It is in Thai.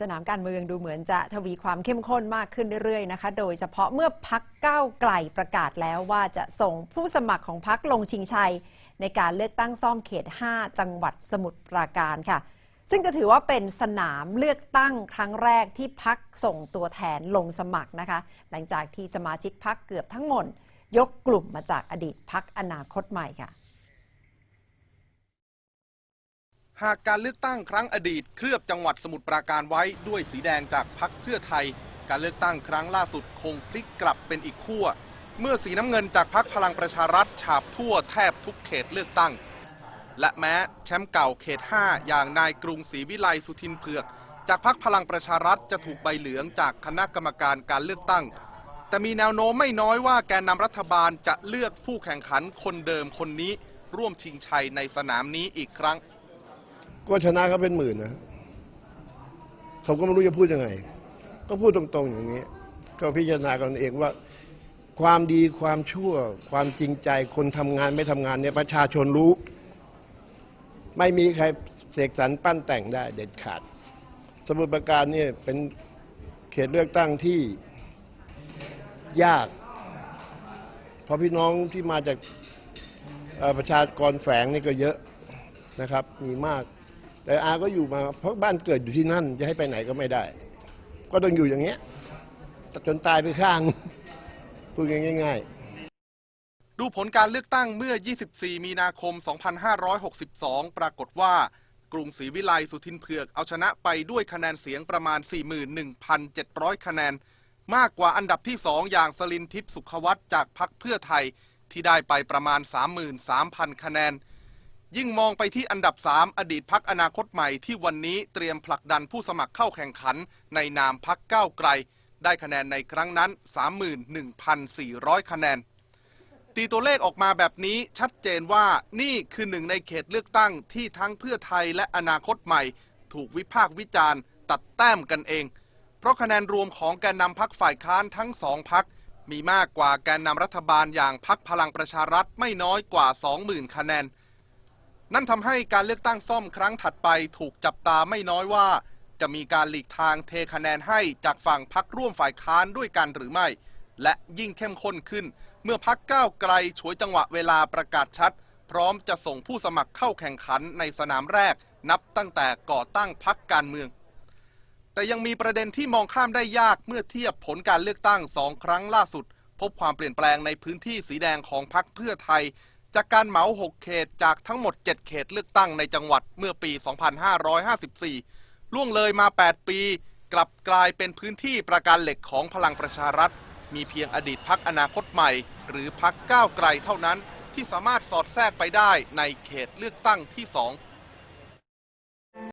สนามการเมืองดูเหมือนจะทวีความเข้มข้นมากขึ้นเรื่อยๆนะคะ โดยเฉพาะเมื่อพักก้าวไกลประกาศแล้วว่าจะส่งผู้สมัครของพักลงชิงชัย ในการเลือกตั้งซ่อมเขต 5 จังหวัดสมุทรปราการค่ะ ซึ่งจะถือว่าเป็นสนามเลือกตั้งครั้งแรกที่พักส่งตัวแทนลงสมัครนะคะ หลังจากที่สมาชิกพักเกือบทั้งหมดยกกลุ่มมาจากอดีตพักอนาคตใหม่ค่ะ หากการเลือกตั้งครั้งอดีต เคลือบจังหวัดสมุทรปราการไว้ด้วยสีแดงจากพักเพื่อไทย การเลือกตั้งครั้งล่าสุดคงพลิกกลับเป็นอีกขั้วเมื่อสีน้ำเงินจากพักพลังประชารัฐฉาบทั่วแทบทุกเขตเลือกตั้ง และแม้แชมป์เก่าเขต 5 อย่างนายกรุงศรีวิไลสุทินเผือก จากพักพลังประชารัฐจะถูกใบเหลืองจากคณะกรรมการการเลือกตั้ง แต่มีแนวโน้มไม่น้อยว่าแกนนำรัฐบาลจะเลือกผู้แข่งขันคนเดิมคนนี้ ร่วมชิงชัยในสนามนี้อีกครั้ง ก็ชนะเขาเป็นหมื่นนะผมก็ไม่รู้จะพูดยังไง ก็พูดตรงๆอย่างนี้ ก็พิจารณากันเองว่า ความดีความชั่ว ความจริงใจคนทำงานไม่ทำงานเนี่ยประชาชนรู้ ไม่มีใครเสกสรรปั้นแต่งได้เด็ดขาด สมุทรปราการเนี่ยเป็นเขตเลือกตั้งที่ยาก เพราะพี่น้องที่มาจากประชากรแฝงนี่ก็เยอะนะครับ มีมาก แต่อาก็อยู่มาเพราะบ้านเกิดอยู่ที่นั่นจะให้ไปไหนก็ไม่ได้ ก็ต้องอยู่อย่างเงี้ยจนตายไปข้างพูดง่ายๆ ดูผลการเลือกตั้งเมื่อ 24 มีนาคม 2562 ปรากฏว่า กรุงศรีวิไลสุทินเผือกเอาชนะไปด้วยคะแนนเสียงประมาณ 41,700 คะแนน มากกว่าอันดับที่ 2 อย่างสลินทิพย์สุขวัตจากพักเพื่อไทยที่ได้ไปประมาณ 33,000 คะแนน ยิ่งมองไปที่อันดับ 3 อดีตพักอนาคตใหม่ที่วันนี้เตรียมผลักดันผู้สมัครเข้าแข่งขัน ในนามพักก้าวไกล ได้คะแนนในครั้งนั้น 31,400 คะแนน ตีตัวเลขออกมาแบบนี้ชัดเจนว่านี่คือหนึ่งในเขตเลือกตั้งที่ทั้งเพื่อไทยและอนาคตใหม่ ถูกวิพากษ์วิจารณ์ ตัดแต้มกันเอง เพราะคะแนนรวมของแกนนำพักฝ่ายค้านทั้งสองพักมีมากกว่าแกนนำรัฐบาลอย่างพักพลังประชารัฐไม่น้อยกว่า 20,000 คะแนน นั่นทำให้การเลือกตั้งซ่อมครั้งถัดไปถูกจับตาไม่น้อยว่า จะมีการหลีกทางเทคะแนนให้จากฝั่งพักร่วมฝ่ายค้านด้วยกันหรือไม่ และยิ่งเข้มข้นขึ้น เมื่อพักก้าวไกลฉวยจังหวะเวลาประกาศชัด พร้อมจะส่งผู้สมัครเข้าแข่งขันในสนามแรก นับตั้งแต่ก่อตั้งพักการเมือง แต่ยังมีประเด็นที่มองข้ามได้ยากเมื่อเทียบผลการเลือกตั้งสองครั้งล่าสุด พบความเปลี่ยนแปลงในพื้นที่สีแดงของพักเพื่อไทย จากการเหมา 6 เขตจากทั้งหมด 7 เขตเลือกตั้งในจังหวัดเมื่อปี 2554 ล่วงเลยมา 8 ปี กลับกลายเป็นพื้นที่ประการเหล็กของพลังประชารัฐ มีเพียงอดีตพักอนาคตใหม่ หรือพักก้าวไกลเท่านั้นที่สามารถสอดแทรกไปได้ในเขตเลือกตั้งที่ 2